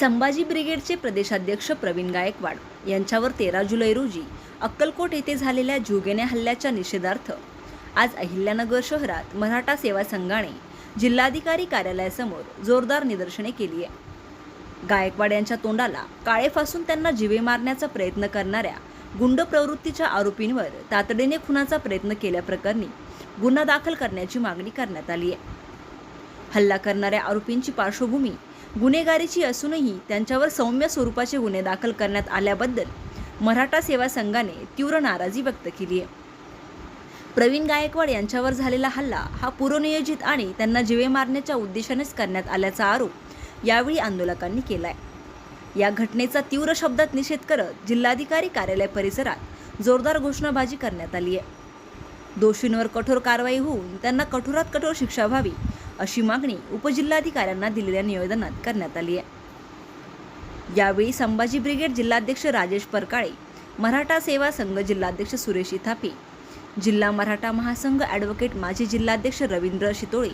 संभाजी ब्रिगेडचे प्रदेशाध्यक्ष प्रवीण गायकवाड यांच्यावर तेरा जुलै रोजी अक्कलकोट येथे झालेल्या जुगेने हल्ल्याच्या निषेधार्थ आज अहिल्यानगर शहरात मराठा सेवा संघाने जिल्हाधिकारी कार्यालयासमोर जोरदार निदर्शने केली आहे. गायकवाड यांच्या तोंडाला काळे फासून त्यांना जिवे मारण्याचा प्रयत्न करणाऱ्या गुंड प्रवृत्तीच्या आरोपींवर तातडीने खुनाचा प्रयत्न केल्याप्रकरणी गुन्हा दाखल करण्याची मागणी करण्यात आली आहे. हल्ला करणाऱ्या आरोपींची पार्श्वभूमी गुन्हेगारीची असूनही त्यांच्यावर सौम्य स्वरूपाचे गुन्हे दाखल करण्यात आल्याबद्दल मराठा सेवा संघाने तीव्र नाराजी व्यक्त केली आहे. प्रवीण गायकवाड यांच्यावर झालेला हल्ला हा पूर्वनियोजित आणि त्यांना जिवे मारण्याच्या उद्देशानेच करण्यात आल्याचा आरोप यावेळी आंदोलकांनी केला आहे या घटनेचा तीव्र शब्दात निषेध करत जिल्हाधिकारी कार्यालय परिसरात जोरदार घोषणाबाजी करण्यात आली आहे. दोषींवर कठोर कारवाई होऊन त्यांना कठोरात कठोर शिक्षा व्हावी अशी मागणी उपजिल्हाधिकाऱ्यांना दिलेल्या निवेदनात करण्यात आली आहे. यावेळी संभाजी ब्रिगेड जिल्हाध्यक्ष राजेश परकाळे मराठा सेवा संघ जिल्हाध्यक्ष सुरेश इथापे जिल्हा मराठा महासंघ ॲडव्होकेट माजी जिल्हाध्यक्ष रवींद्र शितोळे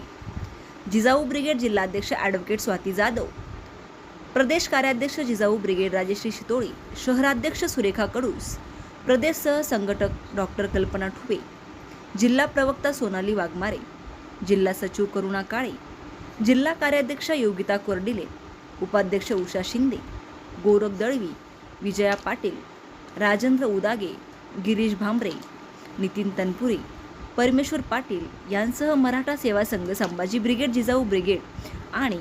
जिजाऊ ब्रिगेड जिल्हाध्यक्ष ॲडव्होकेट स्वाती जाधव प्रदेश कार्याध्यक्ष जिजाऊ ब्रिगेड राजेश्री शितोळे शहराध्यक्ष सुरेखा कडूस प्रदेश सहसंघटक डॉक्टर कल्पना ठुबे जिल्हा प्रवक्ता सोनाली वाघमारे जिल्हा सचिव करुणा काळे जिल्हा कार्याध्यक्ष योगिता कोरडिले उपाध्यक्ष उषा शिंदे गौरव दळवी विजया पाटील राजेंद्र उदागे गिरीश भांबरे नितीन तनपुरे परमेश्वर पाटील यांसह मराठा सेवा संघ संभाजी ब्रिगेड जिजाऊ ब्रिगेड आणि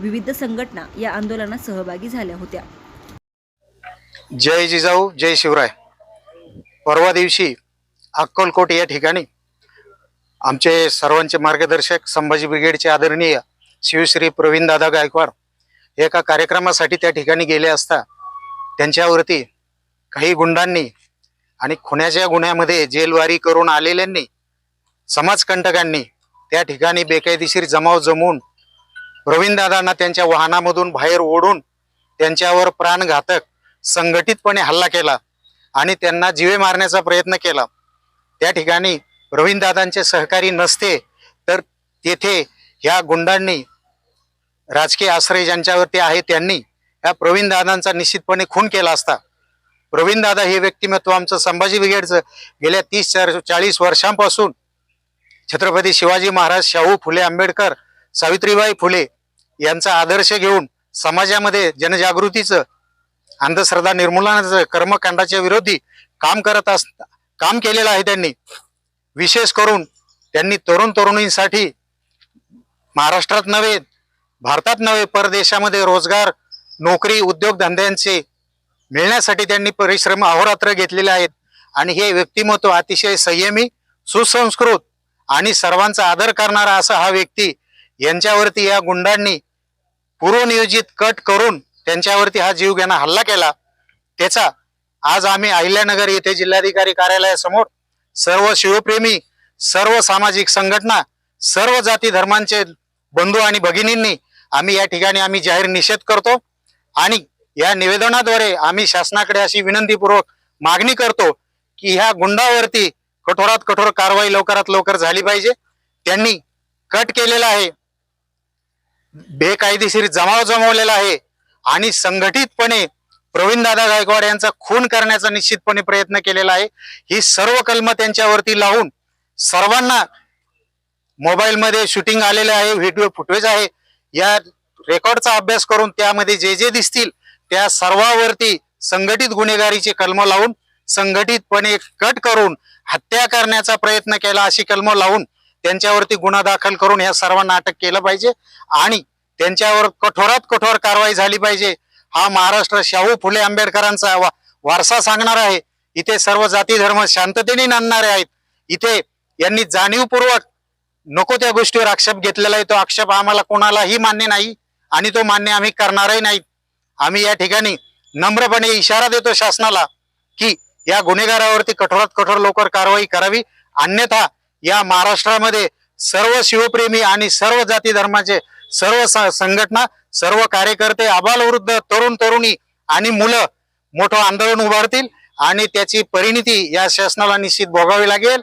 विविध संघटना या आंदोलनात सहभागी झाल्या होत्या. जय जिजाऊ जय शिवराय. परवा दिवशी अक्कलकोट या ठिकाणी आमचे सर्वांचे मार्गदर्शक संभाजी ब्रिगेडचे आदरणीय शिवश्री प्रवीणदादा गायकवाड हे एका कार्यक्रमासाठी त्या ठिकाणी गेले असता त्यांच्यावरती काही गुंडांनी आणि खुण्याच्या गुन्ह्यामध्ये जेलवारी करून आलेल्यांनी समाजकंटकांनी त्या ठिकाणी बेकायदेशीर जमाव जमवून प्रवीणदादांना त्यांच्या वाहनामधून बाहेर ओढून त्यांच्यावर प्राणघातक संघटितपणे हल्ला केला आणि त्यांना जिवे मारण्याचा प्रयत्न केला. त्या ठिकाणी प्रवीणदादांचे सहकारी नसते तर तेथे ह्या गुंडांनी राजकीय आश्रय ज्यांच्यावरती आहे त्यांनी या प्रवीणदादांचा निश्चितपणे खून केला असता. प्रवीणदादा हे व्यक्तिमत्व आमचं संभाजी ब्रिगेडचं गेल्या तीस चार चाळीस वर्षांपासून छत्रपती शिवाजी महाराज शाहू फुले आंबेडकर सावित्रीबाई फुले यांचा आदर्श घेऊन समाजामध्ये जनजागृतीचं अंधश्रद्धा निर्मूलनाचं कर्मकांडाच्या विरोधी काम करत अस काम केलेलं आहे त्यांनी. विशेष करून त्यांनी तरुण तरुणींसाठी महाराष्ट्रात नव्हे भारतात नव्हे परदेशामध्ये रोजगार नोकरी उद्योगधंद्यांचे मिळण्यासाठी त्यांनी परिश्रम अहोरात्र घेतलेले आहेत. आणि हे व्यक्तिमत्व अतिशय संयमी सुसंस्कृत आणि सर्वांचा आदर करणारा असा हा व्यक्ती यांच्यावरती या गुंडांनी पूर्वनियोजित कट करून त्यांच्यावरती हा जीवघेणा हल्ला केला. त्याचा आज आम्ही अहिल्यानगर येथे जिल्हाधिकारी कार्यालयासमोर सर्व शिवप्रेमी सर्व सामाजिक संघटना सर्व जाती धर्मांचे बंधू आणि भगिनींनी आम्ही या ठिकाणी आम्ही जाहीर निषेध करतो आणि या निवेदनाद्वारे आम्ही शासनाकडे अशी विनंतीपूर्वक मागणी करतो की ह्या गुंडावरती कठोरात कठोर कारवाई लवकरात लवकर झाली पाहिजे. त्यांनी कट केलेला आहे. बेकायदेशीर जमाव जमवलेला आहे आणि संघटितपणे प्रवीणदादा गायकवाड यांचा खून करण्याचा निश्चितपणे प्रयत्न केलेला आहे. ही सर्व कलम त्यांच्यावरती लावून सर्वांना मोबाईलमध्ये शूटिंग आलेले आहे व्हिडिओ फुटेज आहे. या रेकॉर्डचा अभ्यास करून त्यामध्ये जे जे दिसतील त्या सर्वावरती संघटित गुन्हेगारीचे कलम लावून संघटितपणे कट करून हत्या करण्याचा प्रयत्न केला अशी कलम लावून त्यांच्यावरती गुन्हा दाखल करून या सर्वांना अटक केलं पाहिजे आणि त्यांच्यावर कठोरात कठोर कारवाई झाली पाहिजे. हा महाराष्ट्र शाहू फुले आंबेडकरांचा वा- वारसा सांगणार आहे. इथे सर्व जाती धर्म शांततेने नांदणारे आहेत. इथे यांनी जाणीवपूर्वक नको त्या गोष्टीवर आक्षेप घेतलेला आहे. तो आक्षेप आम्हाला कोणालाही मान्य नाही आणि तो मान्य आम्ही करणारही नाही. आम्ही या ठिकाणी नम्रपणे इशारा देतो शासनाला की या गुन्हेगारावरती कठोरात कठोर लवकर कारवाई करावी. अन्यथा या महाराष्ट्रामध्ये सर्व शिवप्रेमी आणि सर्व जाती धर्माचे सर्व संघटना सर्व कार्यकर्ते आबालवृद्ध तरुण तरुणी आणि मुलं मोठं आंदोलन उभारतील आणि त्याची परिणिती या शासनाला निश्चित भोगावी लागेल.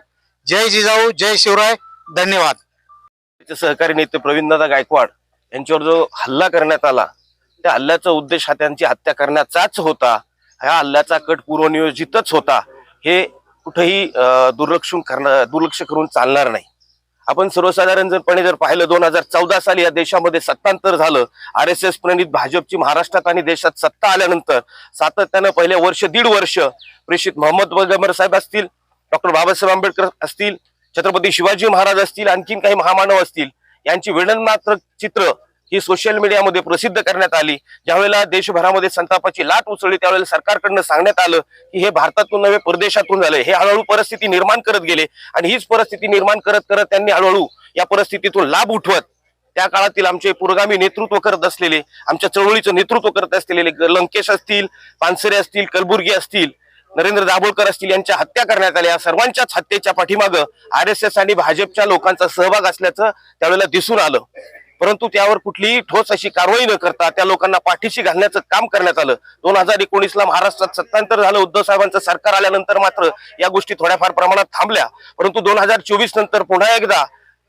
जय जिजाऊ जय शिवराय धन्यवाद. त्याचे सहकारी नेते प्रवीणदादा गायकवाड यांच्यावर जो हल्ला करण्यात आला त्या हल्ल्याचा उद्देश हा त्यांची हत्या करण्याचाच होता. ह्या हल्ल्याचा कट पूर्वनियोजितच होता. हे कुठेही दुर्लक्ष करणं दुर्लक्ष करून चालणार नाही. आपण सर्वसाधारण जरपणे जर पाहिलं दोन हजार चौदा साली या देशामध्ये सत्तांतर झालं. आर एस एस प्रणित भाजपची महाराष्ट्रात आणि देशात सत्ता आल्यानंतर सातत्यानं पहिले वर्ष दीड वर्ष प्रेषित मोहम्मद पैगंबर साहेब असतील डॉक्टर बाबासाहेब आंबेडकर असतील छत्रपती शिवाजी महाराज असतील आणखीन काही महामानव असतील यांची विडंबनात्मक चित्र ही सोशल मीडियामध्ये प्रसिद्ध करण्यात आली. ज्यावेळेला देशभरामध्ये संतापाची लाट उसळली त्यावेळेला सरकारकडनं सांगण्यात आलं की हे भारतातून नव्हे परदेशातून झालं. हे हळूहळू परिस्थिती निर्माण करत गेले आणि हीच परिस्थिती निर्माण करत करत त्यांनी हळूहळू या परिस्थितीतून लाभ उठवत. त्या काळातील आमचे पुरोगामी नेतृत्व करत असलेले आमच्या चळवळीचं नेतृत्व करत असलेले लंकेश असतील पानसरे असतील कलबुर्गी असतील नरेंद्र दाभोळकर असतील यांच्या हत्या करण्यात आल्या. या सर्वांच्याच हत्येच्या पाठीमागं आर एस एस आणि भाजपच्या लोकांचा सहभाग असल्याचं त्यावेळेला दिसून आलं. परंतु त्यावर कुठलीही ठोस अशी कारवाई न करता त्या लोकांना पाठीशी घालण्याचं काम करण्यात आलं. दोन हजार एकोणीसला महाराष्ट्रात सत्तांतर झालं. उद्धव साहेबांचं सरकार आल्यानंतर मात्र या गोष्टी थोड्याफार प्रमाणात थांबल्या. परंतु दोन हजार चोवीस नंतर पुन्हा एकदा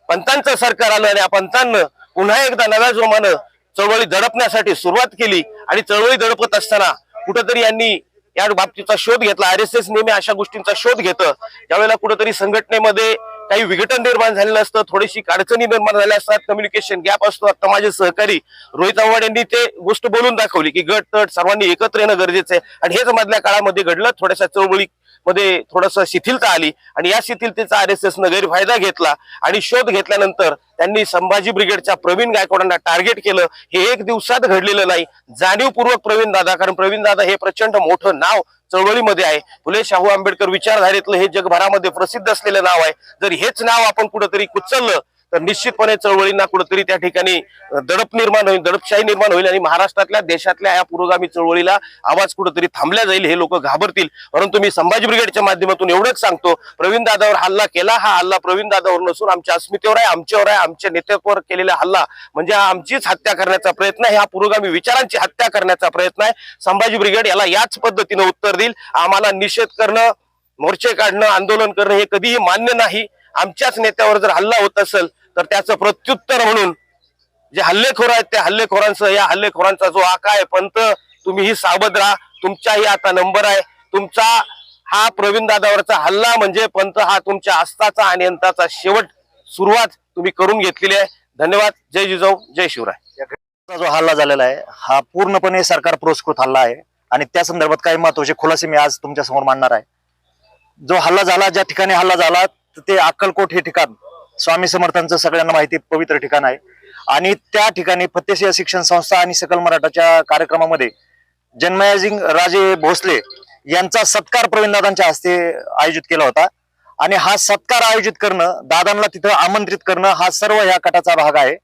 पंतांचं सरकार आलं आणि या पंतांनं पुन्हा एकदा नव्या जोमानं चळवळी दडपण्यासाठी सुरुवात केली आणि चळवळी दडपत असताना कुठंतरी यांनी या बाबतीचा शोध घेतला. आर एस एस नेहमी अशा गोष्टींचा शोध घेतं. त्यावेळेला कुठंतरी संघटनेमध्ये काही विघटन निर्माण झालेलं असतं थोडीशी अडचणी निर्माण झाल्या असतात कम्युनिकेशन गॅप असतो. आता माझे सहकारी रोहित आव्हाड यांनी ते गोष्ट बोलून दाखवली की गट तट सर्वांनी एकत्र येणं गरजेचं आहे. आणि हेच मधल्या काळामध्ये घडलं थोड्याशा चळवळी मध्ये थोडस शिथिलता आली आणि या शिथिलतेचा आर एस एसनं गैरफायदा घेतला आणि शोध घेतल्यानंतर त्यांनी संभाजी ब्रिगेडच्या प्रवीण गायकवाडांना टार्गेट केलं. हे एक दिवसात घडलेलं नाही. जाणीवपूर्वक प्रवीण दादा कारण प्रवीण दादा हे प्रचंड मोठं नाव चळवळीमध्ये आहे. फुले शाहू आंबेडकर विचारधारेतलं हे जगभरामध्ये प्रसिद्ध असलेलं नाव आहे. जर हेच नाव आपण कुठंतरी कुचललं तर निश्चितपणे चळवळींना कुठंतरी त्या ठिकाणी दडप निर्माण होईल दडपशाही निर्माण होईल आणि महाराष्ट्रातल्या देशातल्या या पुरोगामी चळवळीला आवाज कुठंतरी थांबल्या जाईल हे लोक घाबरतील. परंतु मी संभाजी ब्रिगेडच्या माध्यमातून एवढंच सांगतो प्रवीण दादावर हल्ला केला हा हल्ला प्रवीण दादावर नसून आमच्या अस्मितेवर आहे आमच्यावर आहे आमच्या नेतृत्वावर केलेला हल्ला म्हणजे आमचीच हत्या करण्याचा प्रयत्न आहे हा पुरोगामी विचारांची हत्या करण्याचा प्रयत्न आहे. संभाजी ब्रिगेड याला याच पद्धतीनं उत्तर देईल. आम्हाला निषेध करणं मोर्चे काढणं आंदोलन करणं हे कधीही मान्य नाही. आमच्याच नेत्यावर जर हल्ला होत असेल तर त्याचं प्रत्युत्तर म्हणून जे हल्लेखोर आहेत त्या हल्लेखोरांसह या हल्लेखोरांचा जो आका आहे पंत तुम्हीही सावध राहा. तुमचाही आता नंबर आहे. तुमचा हा प्रवीण दादावरचा हल्ला म्हणजे पंत हा तुमच्या अस्ताचा आणि अंताचा शेवट सुरुवात तुम्ही करून घेतलेली आहे. धन्यवाद. जय जिजाऊ. जय शिवराय. जो हल्ला झालेला आहे हा पूर्णपणे सरकार पुरस्कृत हल्ला आहे. आणि त्या संदर्भात काही महत्त्वाचे खुलासे मी आज तुमच्यासमोर मांडणार आहे. जो हल्ला झाला ज्या ठिकाणी हल्ला झाला ते अक्कलकोट हे ठिकाण स्वामी समर्थांचं सगळ्यांना माहिती पवित्र ठिकाण आहे. आणि त्या ठिकाणी फतेसिंह शिक्षण संस्था आणि सकल मराठाच्या कार्यक्रमामध्ये जन्मयाजिंग राजे भोसले यांचा सत्कार प्रवीणदादांच्या हस्ते आयोजित केला होता. आणि हा सत्कार आयोजित करणं दादांना तिथं आमंत्रित करणं हा सर्व ह्या कटाचा भाग आहे.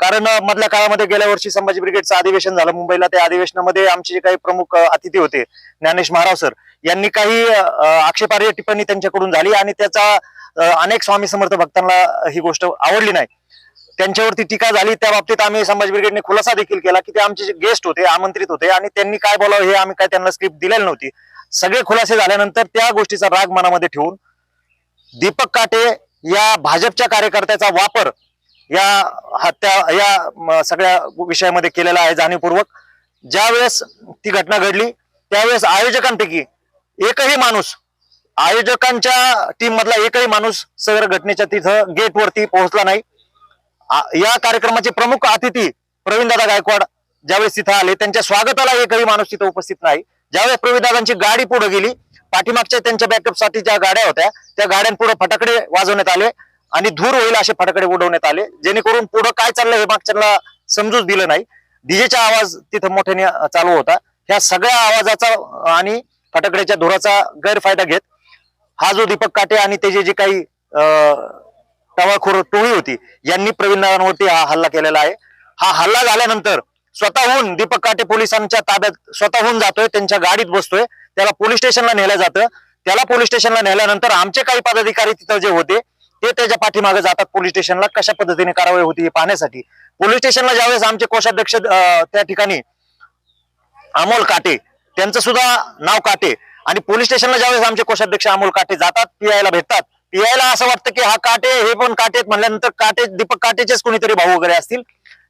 कारण मधल्या काळामध्ये गेल्या वर्षी संभाजी ब्रिगेडचं अधिवेशन झालं. मुंबईला त्या अधिवेशनामध्ये आमचे जे काही प्रमुख अतिथी होते ज्ञानेश महाराव सर यांनी काही अं, आक्षेपार्ह टिप्पणी त्यांच्याकडून झाली आणि त्याचा अनेक स्वामी समर्थ भक्तांना ही गोष्ट आवडली नाही. त्यांच्यावरती टीका झाली त्या बाबतीत आम्ही संभाजी ब्रिगेडने खुलासा देखील केला की ते आमचे जे गेस्ट होते आमंत्रित होते आणि त्यांनी काय बोलावं हे आम्ही काय त्यांना स्क्रिप्ट दिलेली नव्हती. सगळे खुलासे झाल्यानंतर त्या गोष्टीचा राग मनामध्ये ठेवून दीपक काटे या भाजपच्या कार्यकर्त्याचा वापर या हत्या या सगळ्या विषयामध्ये केलेला आहे जाणीवपूर्वक. ज्यावेळेस ती घटना घडली त्यावेळेस आयोजकांपैकी एकही माणूस आयोजकांच्या टीम मधला एकही माणूस सदर घटनेच्या तिथं गेट वरती पोहोचला नाही. या कार्यक्रमाचे प्रमुख अतिथी प्रवीणदादा गायकवाड ज्यावेळेस तिथं आले त्यांच्या स्वागताला एकही माणूस तिथं उपस्थित नाही. ज्यावेळेस प्रवीणदादांची गाडी पुढे गेली पाठीमागच्या त्यांच्या बॅकअपसाठी ज्या गाड्या होत्या त्या गाड्यांपुढे फटाकडे वाजवण्यात आले आणि धूर होईल असे फटाकडे उडवण्यात आले. जेणेकरून पुढे काय चाललं हे मागच्यांना समजूच दिलं नाही. डीजेचा आवाज तिथं मोठ्याने चालू होता. ह्या सगळ्या आवाजाचा आणि फटाकड्याच्या धुराचा गैरफायदा घेत हा जो दीपक काटे आणि त्याचे जे काही अं, टोळी होती यांनी प्रवीण नारायणवरती हा हल्ला केलेला आहे. हा हल्ला झाल्यानंतर स्वतःहून दीपक काटे पोलिसांच्या ताब्यात स्वतःहून जातोय त्यांच्या गाडीत बसतोय त्याला पोलीस स्टेशनला नेलं जातं. त्याला पोलीस स्टेशनला नेल्यानंतर आमचे काही पदाधिकारी तिथं जे होते ते त्याच्या पाठीमागे जातात पोलीस स्टेशनला. कशा पद्धतीने कारवाई होती हे पाहण्यासाठी. पोलीस स्टेशनला ज्यावेळेस आमचे कोषाध्यक्ष त्या ठिकाणी अमोल काटे त्यांचं सुद्धा नाव काटे आणि पोलीस स्टेशनला ज्यावेळेस आमचे कोषाध्यक्ष अमोल काटे जातात पीआयला भेटतात पीआयला असं वाटतं की हा काटे हे पण काटे म्हणल्यानंतर काटे दीपक काटेचेच कोणीतरी भाऊ वगैरे असतील.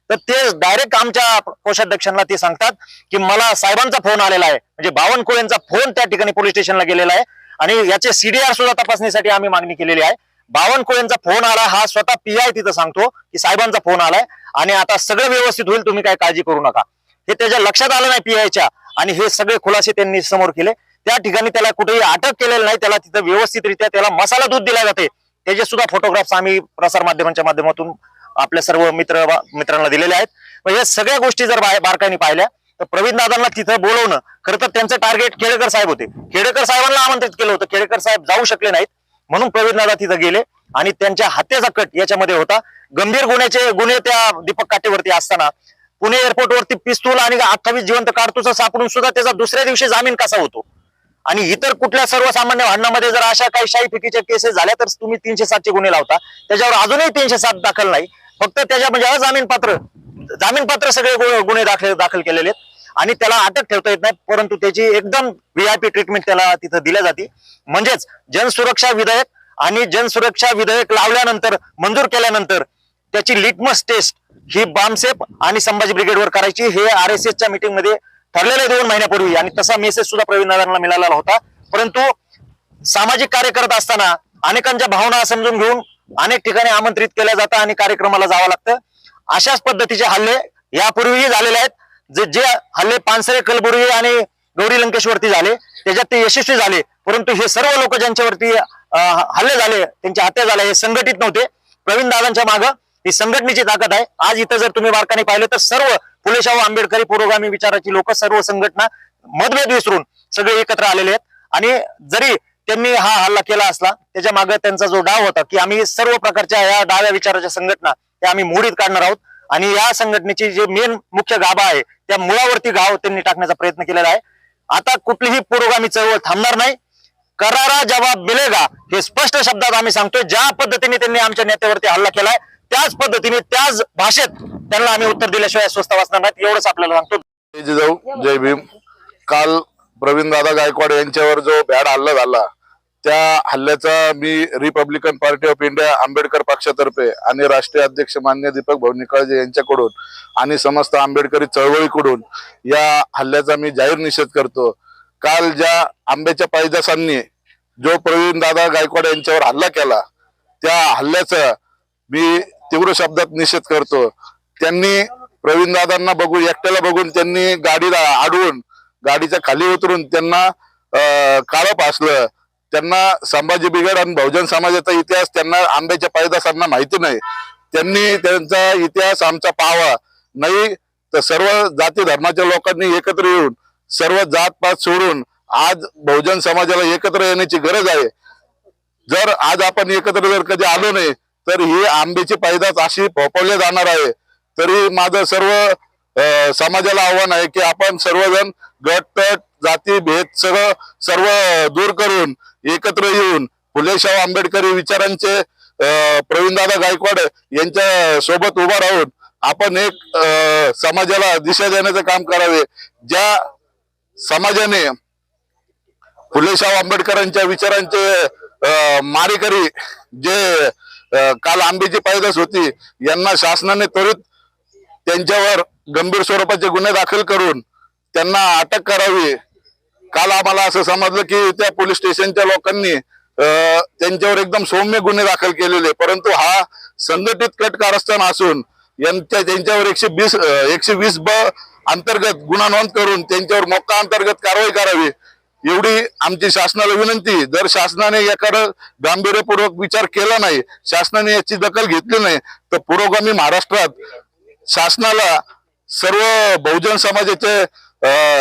तर ते डायरेक्ट आमच्या कोषाध्यक्षांना ते सांगतात की मला साहेबांचा फोन आलेला आहे. म्हणजे बावनकुळेंचा फोन त्या ठिकाणी पोलीस स्टेशनला गेलेला आहे. आणि याचे सीडीआर सुद्धा तपासणीसाठी आम्ही मागणी केलेली आहे. बावनकुळेंचा फोन आला हा स्वतः पी आय तिथं सांगतो की साहेबांचा फोन आलाय. आणि आता सगळं व्यवस्थित होईल तुम्ही काय काळजी करू नका. हे त्याच्या लक्षात आलं नाही पीआयच्या आणि हे सगळे खुलासे त्यांनी समोर केले. त्या ठिकाणी त्याला कुठेही अटक केलेलं नाही त्याला तिथं व्यवस्थितरित्या त्याला मसाला दूध दिला जाते. त्याचे सुद्धा फोटोग्राफ्स आम्ही प्रसार माध्यमांच्या माध्यमातून आपल्या सर्व मित्र मित्रांना दिलेले आहेत. या सगळ्या गोष्टी जर बाहेर बारकाईने पाहिल्या तर प्रवीण दादांना तिथं बोलवणं खरं तर त्यांचं टार्गेट खेडेकर साहेब होते. खेडेकर साहेबांना आमंत्रित केलं होतं खेडेकर साहेब जाऊ शकले नाहीत. म्हणून प्रवीण दादा तिथं गेले आणि त्यांच्या हत्येचा कट याच्यामध्ये होता. गंभीर गुन्ह्याचे गुन्हे त्या दीपक काटेवरती असताना पुणे एअरपोर्ट वरती पिस्तूल आणि अठ्ठावीस जिवंत कारतूस सापडून सुद्धा त्याचा दुसऱ्या दिवशी जामीन कसा होतो? आणि इतर कुठल्या सर्वसामान्य भांडणामध्ये जर अशा काही शाही फिकीच्या केसेस झाल्या तर तुम्ही तीनशे सातचे गुन्हे लावता. त्याच्यावर अजूनही तीनशे सात दाखल नाही. फक्त त्याच्या म्हणजे अजामीन पात्र जामीन पात्र सगळे गुन्हे दाखल दाखल केलेले आहेत. आणि त्याला अटक ठेवता येत नाही परंतु त्याची एकदम व्हीआयपी ट्रीटमेंट त्याला तिथं दिल्या जाते. म्हणजेच जनसुरक्षा विधेयक आणि जनसुरक्षा विधेयक लावल्यानंतर मंजूर केल्यानंतर त्याची लिटमस टेस्ट ही बामसेप आणि संभाजी ब्रिगेडवर करायची. हे आर एस एसच्या मीटिंगमध्ये ठरलेले दोन महिन्यापूर्वी. आणि तसा मेसेज सुद्धा प्रवीण दादांना मिळालेला होता. परंतु सामाजिक कार्य करत असताना अनेकांच्या भावना समजून घेऊन अनेक ठिकाणी आमंत्रित केल्या जातं आणि कार्यक्रमाला जावं लागतं. अशाच पद्धतीचे हल्ले यापूर्वीही झालेले आहेत. जे जे हल्ले पानसरे कलबुर्गी आणि गौरी लंकेशवरती झाले त्याच्यात ते यशस्वी झाले. परंतु हे सर्व लोक ज्यांच्यावरती हल्ले झाले त्यांच्या हत्या झाल्या हे संघटित नव्हते. प्रवीण दादांच्या मागं ही संघटनेची ताकद आहे. आज इथं जर तुम्ही बारकाने पाहिलं तर सर्व फुले शाहू आंबेडकरी पुरोगामी विचाराची लोक सर्व संघटना मतभेद विसरून सगळे एकत्र आलेले आहेत. आणि जरी त्यांनी हा हल्ला केला असला त्याच्यामागे त्यांचा जो डाव होता की आम्ही सर्व प्रकारच्या या डाव्या विचाराच्या संघटना त्या आम्ही मोडीत काढणार आहोत. आणि या संघटनेची जे मेन मुख्य गाभा आहे त्या मुळावरती गाव त्यांनी टाकण्याचा प्रयत्न केलेला आहे. आता कुठलीही पुरोगामी चळवळ थांबणार नाही. करारा जवाब मिळेगा हे स्पष्ट शब्दात आम्ही सांगतोय. ज्या पद्धतीने त्यांनी आमच्या नेत्यावरती हल्ला केलाय त्याच पद्धतीने त्याच भाषेत त्यांना आम्ही उत्तर दिल्याशिवाय स्वस्त वाचणार नाहीत एवढंच आपल्याला सांगतो. जय जिजाऊ जय भीम. काल प्रवीण दादा गायकवाड यांच्यावर जो भ्याड हल्ला झाला त्या हल्ल्याचा मी Republican party of India Ambedkar पक्षातर्फे आणि राष्ट्रीय अध्यक्ष मान्य दीपक भाऊ निकाळजे यांच्याकडून आणि समस्त आंबेडकरी चळवळीकडून या हल्ल्याचा मी जाहीर निषेध करतो. काल ज्या आंब्याच्या पायदासांनी जो प्रवीण दादा गायकवाड यांच्यावर हल्ला केला त्या हल्ल्याचा मी तीव्र शब्दात निषेध करतो. त्यांनी प्रवीण दादांना बघून एकट्याला बघून त्यांनी गाडीला अडवून गाडीच्या खाली उतरून त्यांना काळं पासलं. त्यांना संभाजी बिगड आणि बहुजन समाजाचा इतिहास त्यांना आंब्याच्या पायदासांना माहिती नाही. त्यांनी त्यांचा इतिहास आमचा पाहावा. नाही तर सर्व जाती धर्माच्या लोकांनी एकत्र येऊन सर्व जात पात सोडून आज बहुजन समाजाला एकत्र येण्याची गरज आहे. जर आज आपण एकत्र जर कधी आलो नाही तर ही आंब्याची पैदास अशी फोपवली जाणार आहे. तरी माझं सर्व समाजाला आव्हान आहे की आपण सर्वजण गट तट जाती भेद सगळं सर्व दूर करून एकत्र येऊन फुले शाहू आंबेडकरी विचारांचे प्रवीणदादा गायकवाड यांच्या सोबत उभा राहून आपण एक समाजाला दिशा देण्याचं काम करावे. ज्या समाजाने फुले शाहू आंबेडकरांच्या विचारांचे मारेकरी जे काल आंबेची पायदास होती यांना शासनाने त्वरित त्यांच्यावर गंभीर स्वरूपाचे गुन्हे दाखल करून त्यांना अटक करावी. काल आम्हाला असं समजलं की त्या पोलीस स्टेशनच्या लोकांनी त्यांच्यावर एकदम सौम्य गुन्हे दाखल केलेले. परंतु हा संघटित कट कारस्थान असून यांच्या त्यांच्यावर एकशे वीस एकशे वीस ब अंतर्गत गुन्हा नोंद करून त्यांच्यावर मोक्का अंतर्गत कारवाई करावी. एवढी आमची शासनाला विनंती. जर शासनाने याकडे गांभीर्यपूर्वक विचार केला नाही शासनाने याची दखल घेतली नाही तर पुरोगामी महाराष्ट्रात शासनाला सर्व बहुजन समाजाचे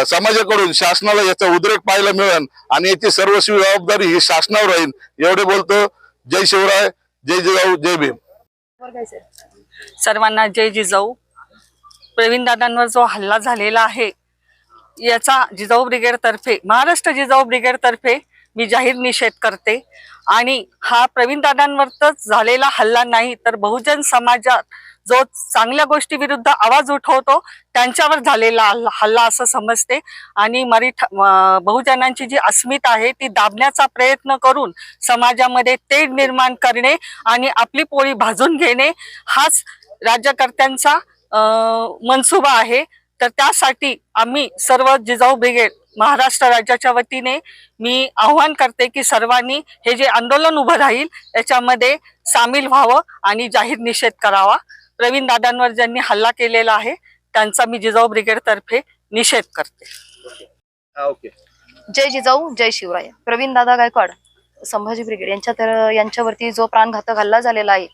समाजाकडून शासनाला याचा उद्रेक पाहायला मिळेल आणि याची सर्वस्वी जबाबदारी ही शासनावर राहील. एवढे बोलतो. जय शिवराय जय जिजाऊ जय भीम. सर्वांना जय जिजाऊ. प्रवीण दादांवर जो हल्ला झालेला आहे याचा जिजाऊ ब्रिगेडतर्फे महाराष्ट्र जिजाऊ ब्रिगेडतर्फे मी जाहीर निषेध करते. आणि हा प्रवीण दादांवरच झालेला हल्ला नाही तर बहुजन समाजात जो चांगल्या गोष्टी विरुद्ध आवाज उठवतो त्यांच्यावर झालेला हल्ला- हल्ला असं समजते. आणि मराठ बहुजनांची जी अस्मिता आहे ती दाबण्याचा प्रयत्न करून समाजामध्ये तेढ निर्माण करणे आणि आपली पोळी भाजून घेणे हाच राज्यकर्त्यांचा मनसुबा आहे. तर त्यासाठी आम्ही सर्व जिजाऊ ब्रिगेड महाराष्ट्र राज्याच्या वतीने मी आव्हान करते की सर्वांनी हे जे आंदोलन उभं राहील याच्यामध्ये सामील व्हावं आणि जाहीर निषेध करावा. प्रवीण दादांवर ज्यांनी हल्ला केलेला आहे त्यांचा मी जिजाऊ ब्रिगेड तर्फे निषेध करते. ओके. जय जिजाऊ जय शिवराय. प्रवीण दादा गायकवाड. संभाजी ब्रिगेड यांच्या तर यांच्यावरती जो प्राणघातक हल्ला झालेला आहे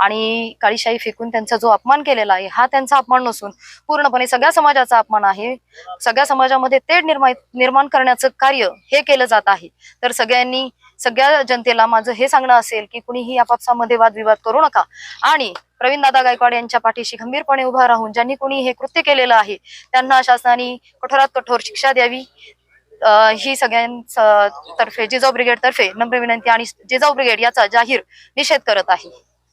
आणि काळीशाही फेकून त्यांचा जो अपमान केलेला आहे हा त्यांचा अपमान नसून पूर्णपणे सगळ्या समाजाचा अपमान आहे. सगळ्या समाजामध्ये तेढ निर्माण निर्माण करण्याचं कार्य हे केलं जात आहे. तर सगळ्यांनी सगळ्या जनतेला माझं हे सांगणं असेल की कुणीही आपापसामध्ये वादविवाद करू नका. आणि प्रवीण दादा गायकवाड यांच्या पाठीशी खंबीरपणे उभा राहून ज्यांनी कोणी हे कृत्य केलेलं आहे त्यांना शासनाने कठोरात कठोर शिक्षा द्यावी. ही सगळ्यांतर्फे जिजाऊ ब्रिगेड तर्फे नम्र विनंती आणि जिजाऊ ब्रिगेड याचा जाहीर निषेध करत आहे.